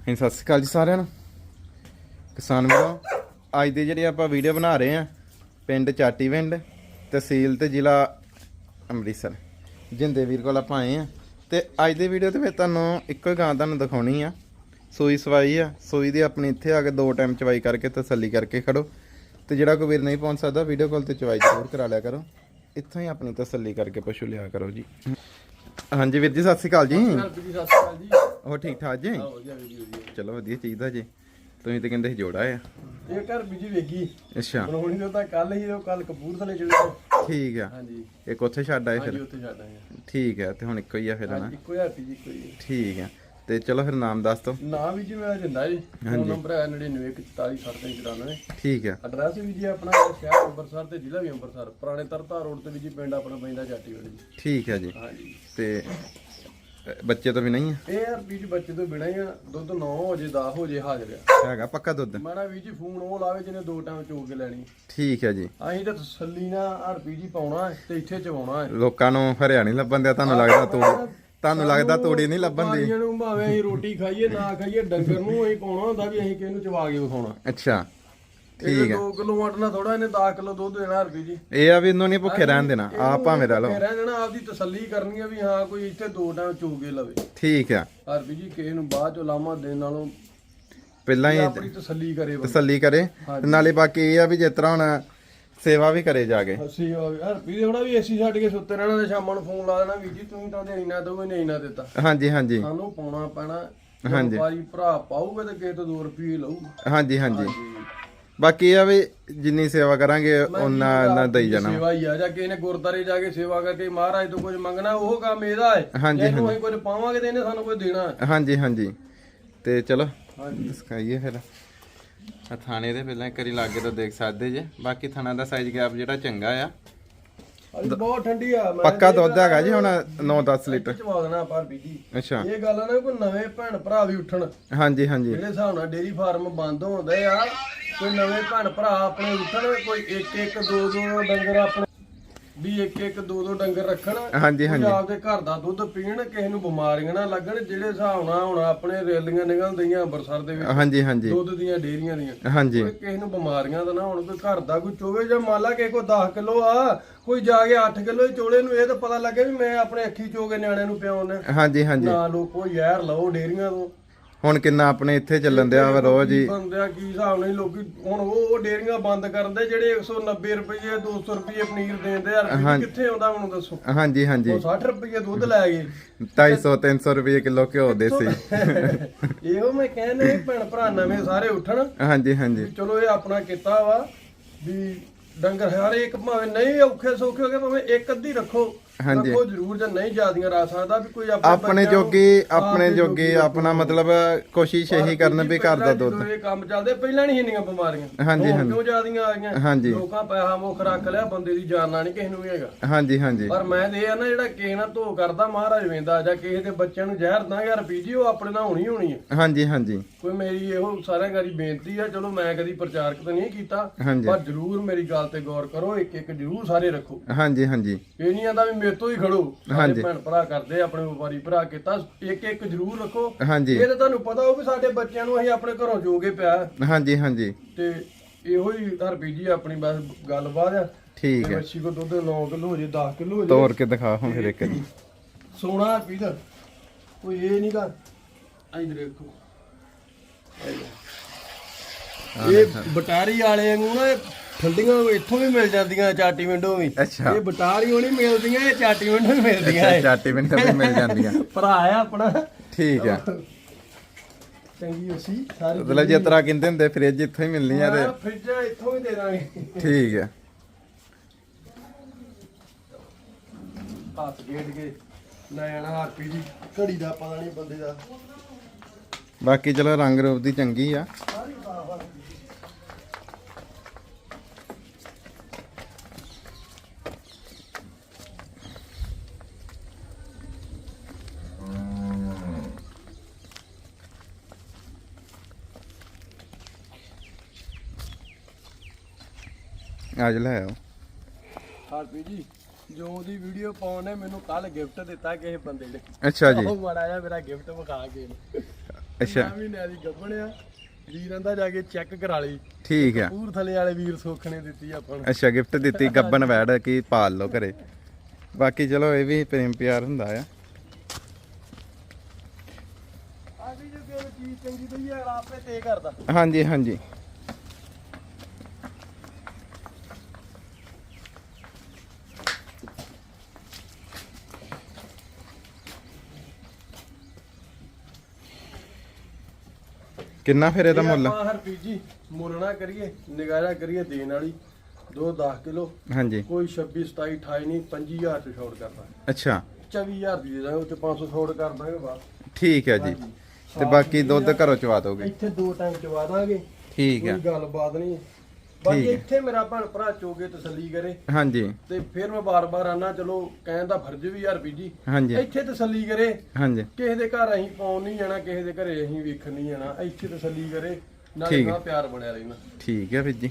ਹਾਂਜੀ, ਸਤਿ ਸ਼੍ਰੀ ਅਕਾਲ ਜੀ ਸਾਰਿਆਂ ਨੂੰ। ਕਿਸਾਨ ਵੀਰੋ, ਅੱਜ ਦੀ ਜਿਹੜੀ ਆਪਾਂ ਵੀਡੀਓ ਬਣਾ ਰਹੇ ਆ ਪਿੰਡ ਚਾਟੀਵਿੰਡ ਤਹਿਸੀਲ ਤੇ ਜ਼ਿਲ੍ਹਾ ਅੰਮ੍ਰਿਤਸਰ। ਜਿੰਦੇ ਵੀਰ ਕੋਲ ਆਪਾਂ ਆਏ ਆ ਤੇ ਅੱਜ ਦੀ ਵੀਡੀਓ ਤੇ ਫਿਰ ਤੁਹਾਨੂੰ ਇੱਕੋ ਹੀ ਗਾਂ ਤੁਹਾਨੂੰ ਦਿਖਾਉਣੀ ਆ। ਸੂਈ ਸਵਾਈ ਆ, ਸੂਈ ਦੀ ਆਪਣੀ ਇੱਥੇ ਆ ਕੇ ਦੋ ਟਾਈਮ ਚਵਾਈ ਕਰਕੇ ਤਸੱਲੀ ਕਰਕੇ ਖੜੋ। ਤੇ ਜਿਹੜਾ ਕੋਈ ਵੀਰ ਨਹੀਂ ਪਹੁੰਚ ਸਕਦਾ ਵੀਡੀਓ ਕਾਲ ਤੇ ਚਵਾਈ ਜ਼ਰੂਰ ਕਰਾ ਲਿਆ ਕਰੋ। ਇੱਥੋਂ ਹੀ ਆਪਣੀ ਤਸੱਲੀ ਕਰਕੇ ਪਸ਼ੂ ਲਿਆ ਕਰੋ ਜੀ। ਹਾਂਜੀ ਵੀਰ ਜੀ। ਸਤਿ ਸ਼੍ਰੀ ਅਕਾਲ ਜੀ, ਸਤਿ ਸ਼੍ਰੀ ਅਕਾਲ ਜੀ। ਹੋਰ ਠੀਕ ਠਾਕ ਜੀ? ਹਾਂ ਵਧੀਆ ਵੀਡੀਓ ਵਧੀਆ। ਚਲੋ ਵਧੀਆ ਚਾਹੀਦਾ ਜੀ। ਤੁਸੀਂ ਤੇ ਕਹਿੰਦੇ ਸੀ ਜੋੜਾ ਆ। ਇਹ ਘਰ ਬੀਜੀ ਵੇਖੀ। ਅੱਛਾ। ਬਣਾਉਣੀ ਤਾਂ ਤਾਂ ਕੱਲ ਹੀ ਉਹ ਕੱਲ ਕਪੂਰਥਲੇ ਚਲੇ ਠੀਕ ਆ। ਹਾਂਜੀ। ਇੱਕ ਉੱਥੇ ਛੱਡ ਆਏ ਹਾਂਜੀ ਫਿਰ ਉੱਥੇ ਛੱਡ ਆਏ ਆ। ਠੀਕ ਆ ਤੇ ਹੁਣ ਇੱਕੋ ਹੀ ਆ ਫਿਰ ਨਾ ਹਾਂਜੀ ਇੱਕੋ ਹਜ਼ਾਰ ਜੀ ਕੋਈ ਠੀਕ ਆ। ਤੇ ਚਲੋ ਫਿਰ ਨਾਮ ਦੱਸ ਦੋ ਨਾਮ ਵੀ ਜੀ ਮੇਰਾ ਜਿੰਦਾ ਜੀ। ਹਾਂਜੀ। ਫੋਨ ਨੰਬਰ ਹੈ 9914479394 ਠੀਕ ਆ। ਐਡਰੈਸ ਵੀ ਜੀ ਆਪਣਾ ਸ਼ਹਿਰ ਅੰਮ੍ਰਿਤਸਰ ਤੇ ਜ਼ਿਲ੍ਹਾ ਵੀ ਅੰਮ੍ਰਿਤਸਰ ਪੁਰਾਣੇ ਤਰਤਾ ਰੋਡ ਤੇ ਵੀ ਜੀ ਪਿੰਡ ਆਪਣਾ ਪੈਂਦਾ ਚਾਟੀ ਵਾਲੀ। ਜੀ ਠੀਕ ਆ ਜੀ। ਹਾਂਜੀ। ਤੇ ਬੱਚੇ ਤੋਂ ਵੀ ਨਹੀਂ ਆ? ਇਹ ਯਾਰ ਬੀਜ ਬੱਚੇ ਤੋਂ ਬਿਨਾਂ ਹੀ ਆ ਦੁੱਧ 9 ਹੋ ਜੇ 10 ਹੋ ਜੇ ਹਾਜ਼ਰ ਆ। ਹੈਗਾ ਪੱਕਾ ਦੁੱਧ? ਮਾੜਾ ਵੀ ਜੀ ਫੋਨ ਉਹ ਲਾਵੇ ਜਿਹਨੇ ਦੋ ਟਾਈਮ ਚੋ ਕੇ ਲੈਣੀ। ਠੀਕ ਆ ਜੀ। ਅਸੀਂ ਤਾਂ ਤਸੱਲੀ ਨਾਲ ਹਰਪੀ ਜੀ ਪਾਉਣਾ ਹੈ ਤੇ ਇੱਥੇ ਚਵਾਉਣਾ ਹੈ। ਲੋਕਾਂ ਨੂੰ ਹਰਿਆ ਨਹੀਂ ਲੱਭਣ ਦਿਆ ਤੁਹਾਨੂੰ ਲੱਗਦਾ ਤੂੜੀ ਤੁਹਾਨੂੰ ਲੱਗਦਾ ਤੂੜੀ ਨਹੀਂ ਲੱਭਣ ਦੀ? ਨੂੰ ਭਾਵੇਂ ਅਸੀਂ ਰੋਟੀ ਖਾਈਏ ਨਾ ਖਾਈਏ ਡੰਗਰ ਨੂੰ ਅਸੀਂ ਪਾਉਣਾ ਹੁੰਦਾ ਵੀ ਅਸੀਂ ਕਿਹਨੂੰ ਚਵਾ ਕੇ ਵਿਖਾਉਣਾ। ਅੱਛਾ। ਠੀਕ ਆ। 2 ਕਿਲੋ ਵਟਣਾ ਥੋੜਾ ਇਹਨੇ 10 ਕਿਲੋ ਦੁੱਧ ਦੇਣਾ ਹਰਪੀ ਜੀ। ਇਹ ਆ ਵੀ ਇਹਨੂੰ ਨਹੀਂ ਭੁੱਖੇ ਰਹਿਣ ਦੇਣਾ ਆ ਭਾਵੇਂ ਰਹਿ ਲਓ। ਰਹਿ ਜਾਣਾ ਆਪਦੀ ਤਸੱਲੀ ਕਰਨੀ ਆ ਵੀ ਹਾਂ ਕੋਈ ਇੱਥੇ ਦੋ ਟਾਈਮ ਚੋ ਕੇ ਲਵੇ। ਠੀਕ ਆ। ਹਰਪੀ ਜੀ ਕਿਸੇ ਨੂੰ ਬਾਅਦ ਚ ਲਾਮਾ ਦੇਣ ਨਾਲੋਂ ਪਹਿਲਾਂ ਹੀ ਆਪਣੀ ਤਸੱਲੀ ਕਰੇ ਬੰਦਾ। ਤਸੱਲੀ ਕਰੇ ਤੇ ਨਾਲੇ ਬਾਕੀ ਇਹ ਆ ਵੀ ਜਿਸ ਤਰ੍ਹਾਂ ਹੁਣ ਸੇਵਾ ਵੀ ਕਰੇ ਜਾ ਕੇ। ਅਸੀਂ ਹਰਪੀ ਦੇ ਥੋੜਾ ਵੀ ਏਸੀ ਛੱਡ ਕੇ ਸੁੱਤੇ ਰਹਿਣਾ ਤੇ ਸ਼ਾਮਾਂ ਨੂੰ ਫੋਨ ਲਾ ਦੇਣਾ ਵੀ ਜੀ ਤੁਸੀਂ ਤਾਂ ਦੇ ਇੰਨਾ ਦੋਗੇ ਨਹੀਂ ਇੰਨਾ ਦਿੱਤਾ। ਹਾਂਜੀ ਹਾਂਜੀ। ਸਾਨੂੰ ਪਾਉਣਾ ਪੈਣਾ। ਹਾਂਜੀ। ਵਪਾਰੀ ਭਰਾ ਪਾਊਗਾ ਤੇ ਕਿਸੇ ਤੋਂ 2 ਰੁਪਏ ਲਊਗਾ। ਹਾਂਜੀ। ਹਾਂਜੀ। ਬਾਕੀ ਇਹ ਆ ਵੀ ਜਿੰਨੀ ਸੇਵਾ ਕਰਾਂਗੇ ਉਹਨਾਂ ਆਪ ਦਈ ਜਾਣਾ। ਸੇਵਾ ਹੀ ਆ ਜਾਂ ਕਿਸੇ ਨੇ ਗੁਰਦਾਰੇ ਜਾ ਕੇ ਸੇਵਾ ਕਰਕੇ ਮਹਾਰਾਜ ਤੋਂ ਕੁਝ ਮੰਗਣਾ ਉਹ ਕੰਮ ਇਹਦਾ ਹੈ। ਹਾਂਜੀ, ਜੇ ਇਹਨੂੰ ਅਸੀਂ ਕੁਝ ਪਾਵਾਂਗੇ ਤੇ ਇਹਨੇ ਸਾਨੂੰ ਕੁਝ ਦੇਣਾ ਹੈ। ਹਾਂਜੀ ਹਾਂਜੀ। ਤੇ ਚਲੋ ਹਾਂਜੀ। ਦਿਖਾਈਏ ਫਿਰ। ਆ ਥਾਣੇ ਦੇ ਪਹਿਲਾਂ ਇੱਕ ਵਾਰੀ ਲਾਗੇ ਤੋਂ ਦੇਖ ਸਕਦੇ ਜੇ। ਬਾਕੀ ਥਾਣਾ ਦਾ ਸਾਈਜ਼ ਗੈਪ ਜਿਹੜਾ ਚੰਗਾ ਆ। ਅੱਜ ਬਹੁਤ ਠੰਡੀ ਆ ਮੈਂ ਪੱਕਾ ਦੁੱਧ ਹੈਗਾ ਜੀ ਹੁਣ 9-10 ਲੀਟਰ। ਚਵਾ ਦੇਣਾ ਪਰ ਬੀਜੀ ਅੱਛਾ। ਇਹ ਗੱਲ ਆ ਨਾ ਕੋਈ ਨਵੇਂ ਭੈਣ ਭਰਾ ਵੀ ਉੱਠਣ। ਹਾਂਜੀ ਹਾਂਜੀ। ਜਿਹੜੇ ਹਿਸਾਬ ਨਾਲ ਡੇਰੀ ਫਾਰਮ ਬੰਦ ਹੁੰਦੇ ਆ। ਕੋਈ ਨਵੇਂ ਭੈਣ ਭਰਾ ਆਪਣੇ ਉੱਠਣ ਕੋਈ ਇੱਕ ਇੱਕ ਦੋ ਦੋ ਡੰਗਰ ਆਪਣੇ ਵੀ ਇੱਕ ਇੱਕ ਦੋ ਦੋ ਡੰਗਰ ਰੱਖਣ ਹਾਂਜੀ ਹਾਂਜੀ। ਆਪਦੇ ਘਰ ਦਾ ਦੁੱਧ ਪੀਣ ਕਿਸੇ ਨੂੰ ਬਿਮਾਰੀਆਂ ਨਾ ਲੱਗਣ ਜਿਹੜੇ ਹਿਸਾਬ ਨਾਲ ਹੁਣ ਆਪਣੇ ਰੈਲੀਆਂ ਨਿਕਲਦੀਆਂ ਅੰਮ੍ਰਿਤਸਰ ਦੇ ਵਿੱਚ ਹਾਂਜੀ ਹਾਂਜੀ। ਦੁੱਧ ਦੀਆਂ ਡੇਰੀਆਂ ਦੀਆਂ ਹਾਂਜੀ। ਕੋਈ ਕਿਸੇ ਨੂੰ ਬਿਮਾਰੀਆਂ ਦਾ ਨਾ ਹੁਣ ਕੋਈ ਘਰ ਦਾ ਕੋਈ ਚੋਵੇ ਜਾਂ ਮੰਨ ਲਾ ਕਿਸੇ ਕੋ 10 ਕਿਲੋ ਆ ਕੋਈ ਜਾ ਕੇ 8 ਕਿਲੋ ਚੋਲੇ ਨੂੰ ਇਹ ਤਾਂ ਪਤਾ ਲੱਗੇ ਵੀ ਮੈਂ ਆਪਣੇ ਅੱਖੀ ਚੋ ਕੇ ਨਿਆਣਿਆਂ ਨੂੰ ਪਿਆਉਣਾ ਹਾਂਜੀ ਹਾਂਜੀ। ਨਾ ਲੋਕੋ ਯਾਰ ਲਓ ਡੇਰੀਆਂ ਤੋਂ। ਹੁਣ ਕਿੰਨਾ ਆਪਣੇ ਇੱਥੇ ਚੱਲਣ ਦਿਆ ਵਾ ਰੋਜ਼ ਹੀ। ਬੰਦਿਆ ਕੀ ਹਿਸਾਬ ਨਾਲ ਲੋਕੀ ਹੁਣ ਉਹ ਉਹ ਡੇਰੀਆਂ ਬੰਦ ਕਰਦੇ ਜਿਹੜੇ 190 ਰੁਪਏ 200 ਰੁਪਏ ਪਨੀਰ ਦਿੰਦੇ ਆ ਕਿੱਥੇ ਆਉਂਦਾ ਮੈਨੂੰ ਦੱਸੋ? ਹਾਂਜੀ ਹਾਂਜੀ। ਉਹ 60 ਰੁਪਏ ਦੁੱਧ ਲੈ ਗਏ। 250 300 ਰੁਪਏ ਕਿਲੋ ਘਿਓ ਦੇਸੀ। ਇਹੋ ਮੈਂ ਕਹਿੰਦਾ ਇਹ ਭੈਣ ਭਰਾ ਨਵੇਂ ਸਾਰੇ ਉੱਠਣ। ਹਾਂਜੀ ਹਾਂਜੀ। ਵੀ ਚਲੋ ਇਹ ਆਪਣਾ ਕੀਤਾ ਵਾ ਵੀ ਡੰਗਰ ਹਰ ਇੱਕ ਭਾਵੇਂ ਨਹੀਂ ਔਖੇ ਸੌਖੇ ਹੋ ਗਏ ਭਾਵੇਂ ਇੱਕ ਅੱਧੀ ਰੱਖੋ। ਹਾਂਜੀ। ਰੱਖੋ ਜ਼ਰੂਰ ਜਾਂ ਨਹੀਂ ਜਿਆਦੀਆਂ ਰੱਖ ਸਕਦਾ ਵੀ ਕੋਈ ਆਪਣੇ ਜੋਗੀ ਆਪ ਆਪਣੇ ਦੇ ਜੋਗੀ ਆਪਣਾ ਮਤਲਬ ਕੋਸ਼ਿਸ਼ ਇਹੀ ਕਰਨ ਵੀ ਘਰ ਦਾ ਦੁੱਧ। ਇਹ ਕੰਮ ਚੱਲਦੇ ਪਹਿਲਾਂ ਨਹੀਂ ਇੰਨੀਆਂ ਬਿਮਾਰੀਆਂ। ਹਾਂਜੀ, ਹਾਂਜੀ। ਕਿਉਂ ਜਿਆਦੀਆਂ ਆ ਗਈਆਂ? ਹਾਂਜੀ। ਲੋਕਾਂ ਪੈਸਾ ਮੁੱਖ ਰੱਖ ਲਿਆ ਬੰਦੇ ਦੀ ਜਾਨ ਨਾਲ ਨਹੀਂ ਕਿਸੇ ਨੂੰ ਵੀ ਹੈਗਾ। ਹਾਂਜੀ ਹਾਂਜੀ। ਪਰ ਮੈਂ ਤੇ ਇਹ ਆ ਨਾ ਜਿਹੜਾ ਕਿਸੇ ਨਾਲ ਧੋ ਕਰਦਾ ਮਹਾਰਾਜ ਵੇਂਦਾ ਜਾਂ ਕਿਸੇ ਦੇ ਬੱਚਿਆਂ ਨੂੰ ਜ਼ਹਿਰ ਨਾ ਯਾਰ ਪੀਜੀ ਉਹ ਆਪਣੇ ਨਾਲ ਹੋਣੀ ਹੋਣੀ ਹੈ ਹਾਂਜੀ ਹਾਂਜੀ। ਕੋਈ ਮੇਰੀ ਇਹੋ ਸਾਰਿਆਂ ਗਾਰੀ ਬੇਨਤੀ ਆ ਚਲੋ ਮੈਂ ਕਦੀ ਪ੍ਰਚਾਰਕ ਤਾਂ ਨਹੀਂ ਕੀਤਾ ਪਰ ਜਰੂਰ ਮੇਰੀ ਗੱਲ ਤੇ ਗੌਰ ਕਰੋ ਇੱਕ ਇੱਕ ਜਰੂਰ ਸਾਰੇ ਰੱਖੋ। ਹਾਂਜੀ ਹਾਂਜੀ। ਇਹ ਨਹੀਂ ਆਂਦਾ ਵੀ ਮੇਰੇ ਤੋਂ ਹੀ ਖੜੋ। ਹਾਂਜੀ। ਭੈਣ ਭਰਾ ਕਰਦੇ ਆਪਣੇ ਵਪਾਰੀ ਭਰਾ ਕੀਤਾ। ਇੱਕ ਇੱਕ ਜਰੂਰ ਰੱਖੋ। ਹਾਂਜੀ। ਇਹ ਤਾਂ ਤੁਹਾਨੂੰ ਪਤਾ ਹੋ ਵੀ ਸਾਡੇ ਬੱਚਿਆਂ ਨੂੰ ਅਸੀਂ ਆਪਣੇ ਘਰੋਂ ਜੋਗੇ ਪਿਆ। ਹਾਂਜੀ ਹਾਂਜੀ। ਤੇ ਇਹੋ ਹੀ ਹਰਪੀ ਜੀ ਆਪਣੀ ਬਸ ਗੱਲਬਾਤ ਆ। ਠੀਕ ਹੈ। ਮੱਛੀ ਕੋ ਦੁੱਧ 9 ਕਿਲੋ ਹੋ ਜੇ 10 ਕਿਲੋ ਹੋ ਜੇ। ਤੋੜ ਕੇ ਦਿਖਾ ਹੁਣ ਫਿਰ ਇੱਕ ਵਾਰੀ। ਸੋਨਾ ਹਰਪੀ ਦਾ ਕੋਈ ਇਹ ਨਹੀਂ ਗਾ। ਇਧਰ ਦੇਖੋ। ਇਹ ਬਟਾਰੀ ਵਾਲੇ ਨੂੰ ਨਾ ਠੰਡੀਆਂ ਇੱਥੋਂ ਵੀ ਮਿਲ ਜਾਂਦੀਆਂ ਚਾਟੀ ਵਿੰਡੋ ਵੀ। ਅੱਛਾ। ਇਹ ਬਟਾਰੀਓ ਨਹੀਂ ਮਿਲਦੀਆਂ ਇਹ ਚਾਟੀ ਵਿੰਡੋ ਵੀ ਮਿਲਦੀਆਂ ਇਹ। ਚਾਟੀ ਮਿੰਟ ਵੀ ਮਿਲ ਜਾਂਦੀਆਂ। ਭਰਾ ਆ ਆਪਣਾ। ਠੀਕ ਹੈ। ਚੰਗੀ ਅਸੀਂ ਸਾਰੀ ਮਤਲਬ ਜੇ ਤਰ੍ਹਾਂ ਕਹਿੰਦੇ ਹੁੰਦੇ ਫ੍ਰਿਜ ਇੱਥੋਂ ਹੀ ਮਿਲਣੀ ਆ ਤੇ ਫ੍ਰਿਜ ਇੱਥੋਂ ਹੀ ਦੇ ਦਾਂਗੇ। ਠੀਕ ਹੈ। ਹੱਥ ਗੇੜ ਕੇ ਲੈਣਾ ਹਰਪੀ ਦੀ ਘੜੀ ਦਾ ਪਤਾ ਨਹੀਂ ਬੰਦੇ ਦਾ। ਬਾਕੀ ਚਲੋ ਰੰਗ ਰੂਪ ਦੀ ਚੰਗੀ ਆ ਆ। ਅੱਜ ਲੈ ਆਓ। ਹਰਪੀ ਜੀ ਜੋ ਦੀ ਵੀਡੀਓ ਪਾਉਣੇ ਮੈਨੂੰ ਕੱਲ ਗਿਫਟ ਦਿੱਤਾ ਕਿਸੇ ਬੰਦੇ ਨੇ। ਅੱਛਾ ਜੀ। ਉਹ ਮਾੜਾ ਜਿਹਾ ਮੇਰਾ ਗਿਫਟ ਵਿਖਾ ਕੇ ਅੱਛਾ। ਮਹੀਨਿਆਂ ਦੀ ਗੱਭਣਿਆ ਵੀਰਾਂ ਦਾ ਜਾ ਕੇ ਚੈੱਕ ਕਰਾ ਲਈ। ਠੀਕ ਆ। ਪੂਰ ਥਲੇ ਵਾਲੇ ਵੀਰ ਸੁੱਖ ਨੇ ਦਿੱਤੀ ਆਪਾਂ ਨੂੰ। ਅੱਛਾ ਗਿਫਟ ਦਿੱਤੀ ਗੱਬਨ ਵੈੜ ਕੀ ਪਾਲ ਲਓ ਘਰੇ। ਬਾਕੀ ਚਲੋ ਇਹ ਵੀ ਪ੍ਰੇਮ ਪਿਆਰ ਹੁੰਦਾ ਆ। ਆ ਵੀ ਜੇ ਕੋਈ ਚੀਜ਼ ਚੰਗੀ ਦਈ ਯਾਰ ਆਪੇ ਤੇ ਕਰਦਾ। ਹਾਂਜੀ ਹਾਂਜੀ। ਕਿੰਨਾ ਫਿਰ ਇਹਦਾ ਮੁੱਲ? ਆਪਾਂ ਹਰਪ੍ਰੀਤ ਜੀ ਮੁੱਲਣਾ ਕਰੀਏ ਨਿਗਾਰਾ ਕਰੀਏ ਦੇਣ ਵਾਲੀ 2 10 ਕਿਲੋ। ਹਾਂਜੀ। ਕੋਈ 26 27 28 ਨਹੀਂ 25000 ਚ ਛੋੜ ਕਰਦਾ ਅੱਛਾ। 24000 ਦੀ ਦੇ ਦਾਂਗੇ ਉੱਤੇ 500 ਛੋੜ ਕਰ ਦਾਂਗੇ ਬਸ। ਠੀਕ ਹੈ ਜੀ। ਤੇ ਬਾਕੀ ਦੁੱਧ ਘਰੋਂ ਚਵਾ ਦੋਗੇ? ਇੱਥੇ ਦੋ ਟਾਈਮ ਚਵਾ ਦਾਂਗੇ। ਠੀਕ ਹੈ। ਕੋਈ ਗੱਲਬਾਤ ਨਹੀਂ। ਬਾਕੀ। ਇੱਥੇ ਮੇਰਾ ਭੈਣ ਭਰਾ ਚੋਗੇ ਤਸੱਲੀ ਕਰੇ। ਹਾਂਜੀ। ਤੇ ਫਿਰ ਮੈਂ ਬਾਰ-ਬਾਰ ਆਣਾ ਚਲੋ ਕਹਿਣ ਦਾ ਫਰਜ਼ ਵੀ ਯਾਰ ਬੀਜੀ ਹਾਂਜੀ। ਇੱਥੇ ਤਸੱਲੀ ਕਰੇ। ਹਾਂਜੀ। ਕਿਸੇ ਦੇ ਘਰ ਅਸੀਂ ਪਾਉਣ ਨਹੀਂ ਜਾਣਾ ਕਿਸੇ ਦੇ ਘਰੇ ਅਸੀਂ ਵੇਖਣ ਨਹੀਂ ਜਾਣਾ। ਇੱਥੇ ਤਸੱਲੀ ਕਰੇ ਨਾਲੇ। ਨਾਲ ਪਿਆਰ ਬਣਿਆ ਰਹਿਣਾ। ਠੀਕ ਹੈ ਵੀਰ ਜੀ।